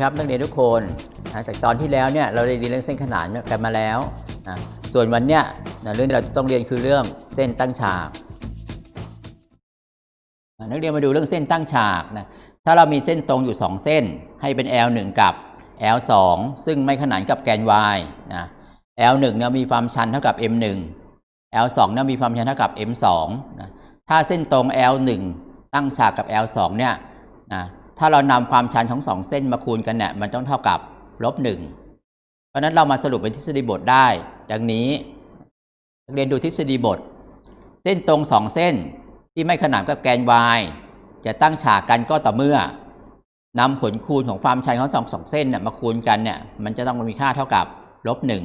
ครับนักเรียนทุกคนนะจากตอนที่แล้วเนี่ยเราได้เรียนเรื่องเส้นขนานกันมาแล้วนะส่วนวันเนี้ยนะเรื่องที่เราจะต้องเรียนคือเรื่องเส้นตั้งฉากอะนักเรียนมาดูเรื่องเส้นตั้งฉากนะถ้าเรามีเส้นตรงอยู่ 2 เส้น ให้เป็น L1 กับ L2 ซึ่งไม่ขนานกับแกน y นะ L1 เนี่ยมีความชันเท่ากับ m1 L2 เนี่ยมีความชันเท่ากับ m2 นะถ้าเส้นตรง L1 ตั้งฉากกับ L2 เนี่ยนะ ถ้าเรานำความชันของสองเส้นมาคูณกันเนี่ยมันต้องเท่ากับลบหนึ่งเพราะนั้นเรามาสรุปเป็นทฤษฎีบทได้ ดังนี้นักเรียนดูทฤษฎีบท เส้นตรงสองเส้นที่ไม่ขนานกับแกน y จะตั้งฉากกันก็ต่อเมื่อนำผลคูณของความชันของสองสองเส้นเนี่ยมาคูณกันเนี่ยมันจะต้องมีค่าเท่ากับลบหนึ่ง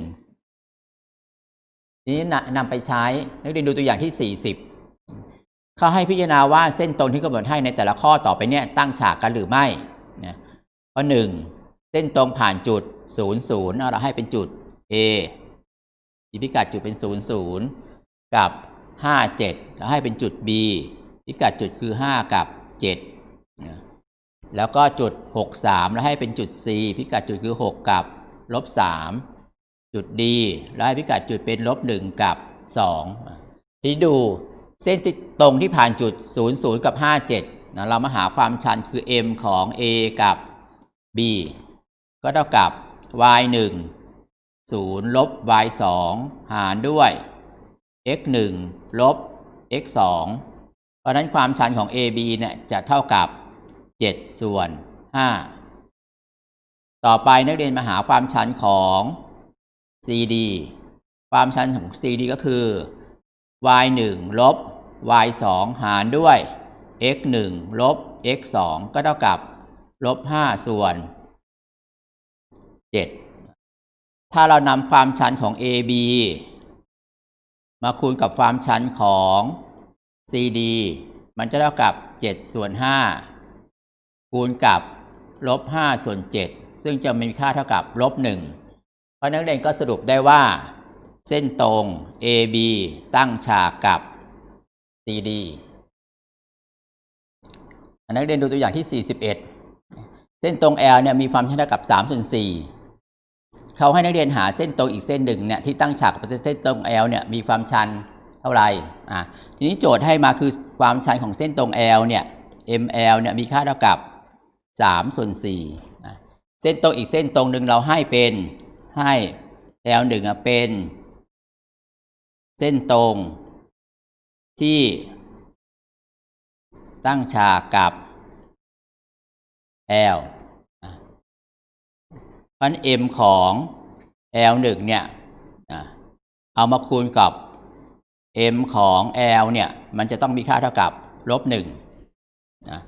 นี้นะนำไปใช้นักเรียนดูตัวอย่างที่ 40 เขาให้พิจารณาว่าเส้นตรงที่กำหนดให้ในแต่ละข้อต่อไปเนี่ยตั้งฉากกันหรือไม่นะข้อหนึ่งเส้นตรงผ่านจุด 0 0เอาเราให้เป็นจุด A อีพิกัดจุดเป็น 0 0 กับ 5 7แล้วให้เป็นจุด B พิกัดจุดคือ 5 กับ7นะแล้วก็จุด 6 3แล้วให้เป็นจุด C พิกัดจุดคือ 6 กับลบ3จุด D แล้วให้พิกัดจุดเป็นลบ1กับ 2 ที่ดู เส้นตรงที่ผ่านจุด 0 0 กับ 57นะเรามาหาความชันคือ m ของ a กับ b ก็เท่ากับ y 1 0 ลบ y 2หารด้วย x 1 ลบ x 2เพราะนั้นความชันของ ab เนี่ยจะเท่ากับ 7 ส่วน 5 ต่อไปนักเรียนมาหาความชันของ cd ความชันของ cd ก็คือ y 1ลบ y 2หารด้วย x 1ลบ x 2ก็เท่ากับลบ5ส่วน 7 ถ้าเรานำความชันของ AB มาคูณกับความชันของ CD มันจะเท่ากับ 7 ส่วน 5 คูณกับลบ 5 ส่วน 7 ซึ่งจะมีค่าเท่ากับลบ 1 เพราะนักเรียนก็สรุปได้ว่า เส้นตรง AB ตั้งฉากกับ CD อันนักเรียนดูตัวอย่างที่ 41 เส้นตรง L เนี่ยมีความชันเท่ากับ3ส่วน4เขาให้นักเรียนหาเส้นตรงอีกเส้นหนึ่งเนี่ยที่ตั้งฉากกับเส้นตรง L เนี่ยมีความชันเท่าไหร่อะทีนี้โจทย์ให้มาคือความชันของเส้นตรง L เนี่ย ML เนี่ยมีค่าเท่ากับ3ส่วน4นะเส้นตรงอีกเส้นตรงหนึ่งเราให้เป็นให้ L 1อะเป็น เส้นตรง ที่ตั้งฉากกับ L นเพราะนั้น M ของ L 1 เนี่ยเอามาคูณกับ M ของ L เนี่ย มันจะต้องมีค่าเท่ากับลบ1นะ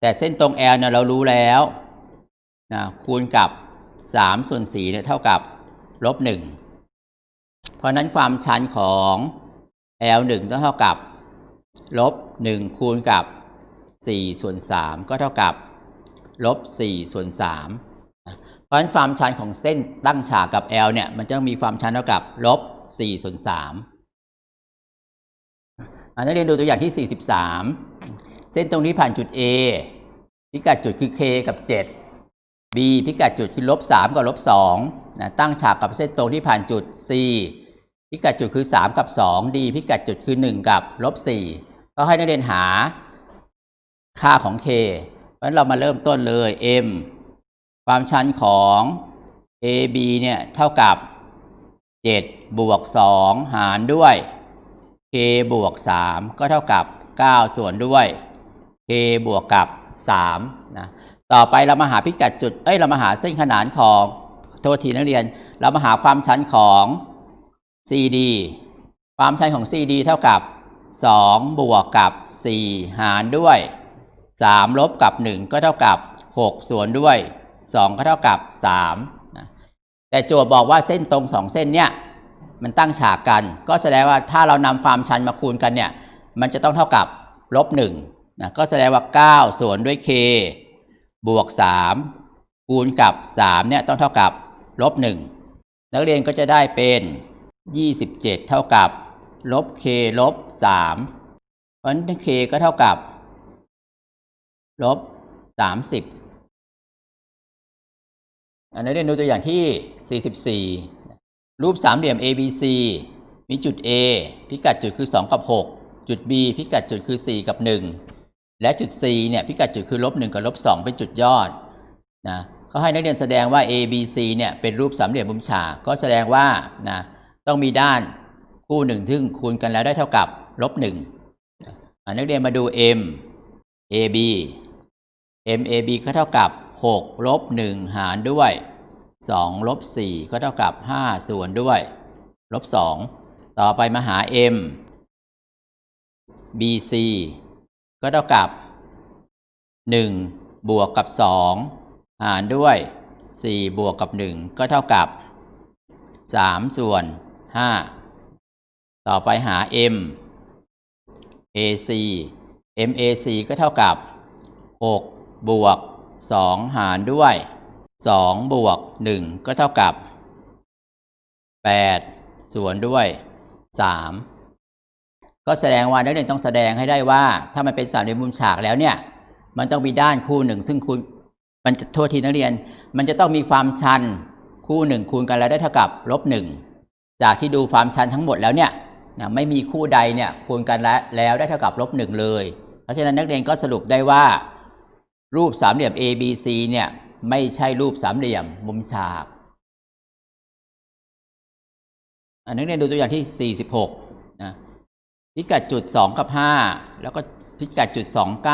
แต่เส้นตรง L เนี่ยเรารู้แล้วนะคูณกับ 3 ส่วน4เนี่ยเท่ากับลบ1เพราะฉะนั้นความชันของ L 1 ต้องเท่ากับ ลบ 1 คูณกับ 4 ส่วน 3 ก็เท่ากับลบ 4 ส่วน 3 เพราะฉะนั้นความชันของเส้นตั้งฉากกับ L เนี่ย มันจะมีความชันเท่ากับลบ 4 ส่วน 3อันนี้เรียนดูตัวอย่างที่ 43 เส้นตรงที่ผ่านจุด A พิกัดจุดคือ K กับ 7 B พิกัดจุดคือลบ 3 กับลบ2นะตั้งฉากกับเส้นตรงที่ผ่านจุด C พิกัดจุดคือ 3 กับ 2 D พิกัดจุดคือ 1 กับลบ4 ก็ให้นักเรียนหาค่าของ K เพราะฉะนั้นเรามาเริ่มต้นเลย M ความชันของ AB เนี่ยเท่ากับ 7 บวก 2 หารด้วย K บวก 3 ก็เท่ากับ 9 ส่วนด้วย K บวกกับ3นะต่อไปเรามาหาพิกัดจุด เอ้ย เรามาหาเส้นขนานของโทษทีนักเรียน เรามาหาความชันของ CD ความชันของ CD เท่ากับ 2 บวกกับ 4 หารด้วย 3 ลบกับ 1 ก็เท่ากับ 6 ส่วนด้วย 2 ก็เท่ากับ3นะแต่โจทย์บอกว่าเส้นตรง 2 เส้นเนี่ยมันตั้งฉากกัน ก็แสดงว่าถ้าเรานำความชันมาคูณกันเนี่ยมันจะต้องเท่ากับลบ1นะก็แสดงว่า 9 ส่วนด้วย k บวก 3 คูณกับ 3 เนี่ยต้องเท่ากับลบ1นักเรียนก็จะได้เป็น 27 เท่ากับ ลบ k ลบ3เพราะฉะนั้น k ก็เท่ากับ ลบ30อันนี้เรียนดูตัวอย่างที่ 44 รูปสามเหลี่ยม ABC มีจุด A พิกัดจุดคือ 2 กับ 6 จุด B พิกัดจุดคือ 4 กับ 1 และจุด C เนี่ยพิกัดจุดคือลบ1กับลบ2เป็นจุดยอดนะเขาให้นักเรียนแสดงว่า ABC เนี่ยเป็นรูปสามเหลี่ยมมุมฉากก็แสดงว่านะต้องมีด้าน คู่หนึ่งซึ่งคูณกันแล้วได้เท่ากับลบ1อะนักเรียนมาดู M AB MAB ก็เท่ากับ6ลบ1หารด้วย2ลบ4ก็เท่ากับ 5 ส่วนด้วยลบ2ต่อไปมาหา M BC ก็เท่ากับ 1 บวกกับ 2 หารด้วย 4 บวกกับ 1 ก็เท่ากับ 3 ส่วน 5 ต่อไปหา M AC MAC ก็เท่ากับ 6 บวก 2 หารด้วย 2 บวก 1 ก็เท่ากับ 8 ส่วนด้วย 3 ก็แสดงว่านักเรียนต้องแสดงให้ได้ว่า ถ้ามันเป็นสามเหลี่ยมมุมฉากแล้วเนี่ย มันต้องมีด้านคู่หนึ่งซึ่งคูณมันจะโทษทีนักเรียน มันจะต้องมีความชัน คู่หนึ่งคูณกันแล้วได้เท่ากับลบหนึ่งจากที่ดูความชันทั้งหมดแล้วเนี่ย นะไม่มีคู่ใดเนี่ยคูณกันแล้วได้เท่ากับลบหนึ่งเลย เพราะฉะนั้นนักเรียนก็สรุปได้ว่า รูปสามเหลี่ยม ABC เนี่ยไม่ใช่รูปสามเหลี่ยมมุมฉากนักเรียนดูตัวอย่างที่ 46นะพิกัดจุด 2 กับ 5 แล้วก็พิกัดจุด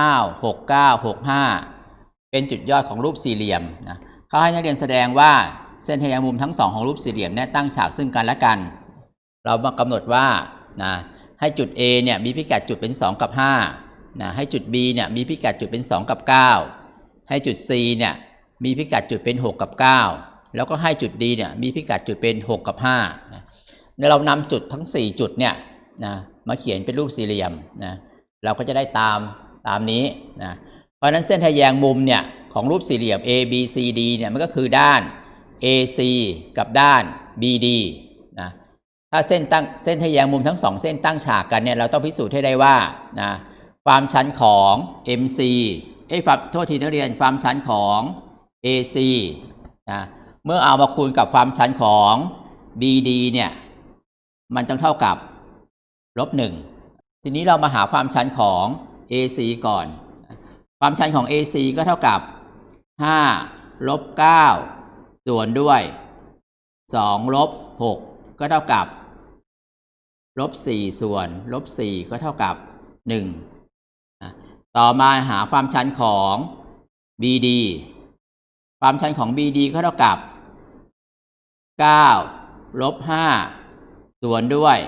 29 69 65 เป็นจุดยอดของรูปสี่เหลี่ยมนะเขาให้นักเรียนแสดงว่าเส้นทแยงมุมทั้งสองของรูปสี่เหลี่ยมเนี่ยตั้งฉากซึ่งกันและกัน เรามากำหนดว่า นะให้จุด A เนี่ยมีพิกัดจุดเป็น 2 กับ5นะให้จุด B เนี่ยมีพิกัดจุดเป็น 2 กับ 9 ให้จุด C เนี่ยมีพิกัดจุดเป็น 6 กับ 9 แล้วก็ให้จุด D เนี่ยมีพิกัดจุดเป็น 6 กับ5นะเรานำจุดทั้ง 4 จุดเนี่ยนะมาเขียนเป็นรูปสี่เหลี่ยมนะเราก็จะได้ตามตามนี้นะเพราะนั้นเส้นทะแยงมุมเนี่ยของรูปสี่เหลี่ยม A B C D เนี่ยมันก็คือด้าน AC กับด้าน BD ถ้าเส้นตั้งเส้นทะแยงมุมทั้งสองเส้นตั้งฉากกันเนี่ยเราต้องพิสูจน์ให้ได้ว่านะความชันของ MC เอ้ยโทษทีนักเรียนความชันของ AC นะเมื่อเอามาคูณกับความชันของ BD เนี่ยมันต้องเท่ากับลบหนึ่งทีนี้เรามาหาความชันของ AC ก่อน ความชันของ AC ก็เท่ากับ 5 ลบ 9 ส่วนด้วย 2 ลบ 6 ก็เท่ากับ ลบ4ส่วนลบ4ก็เท่ากับ1ต่อมาหาความชันของ BD ความชันของ BD ก็เท่ากับ 9 ลบ 5 ส่วนด้วย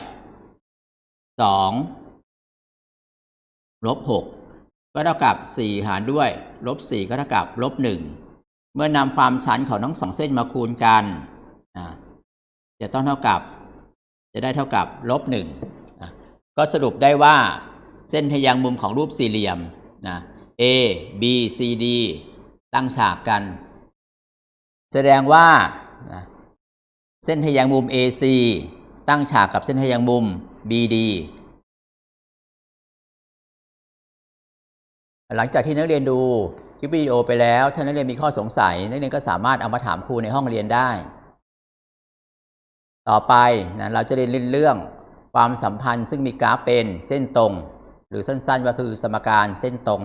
2 ลบ 6 ก็เท่ากับ 4 หารด้วย ลบ 4 ก็เท่ากับ ลบ 1 เมื่อนำความชันของทั้งสองเส้นมาคูณกัน จะต้องเท่ากับ จะได้เท่ากับลบ1ก็สรุปได้ว่าเส้นทะแยงมุมของรูปสี่เหลี่ยมนะ A B C D ตั้งฉากกัน แสดงว่านะเส้นทะแยงมุม AC ตั้งฉากกับเส้นทะแยงมุม BD หลังจากที่นักเรียนดูคลิปวิดีโอไปแล้ว ถ้านักเรียนมีข้อสงสัย นักเรียนก็สามารถเอามาถามครูในห้องเรียนได้ ต่อไปนะเราจะเรียนเรื่องความสัมพันธ์ซึ่งมีกราฟเป็นเส้นตรง หรือสั้นๆก็คือสมการเส้นตรง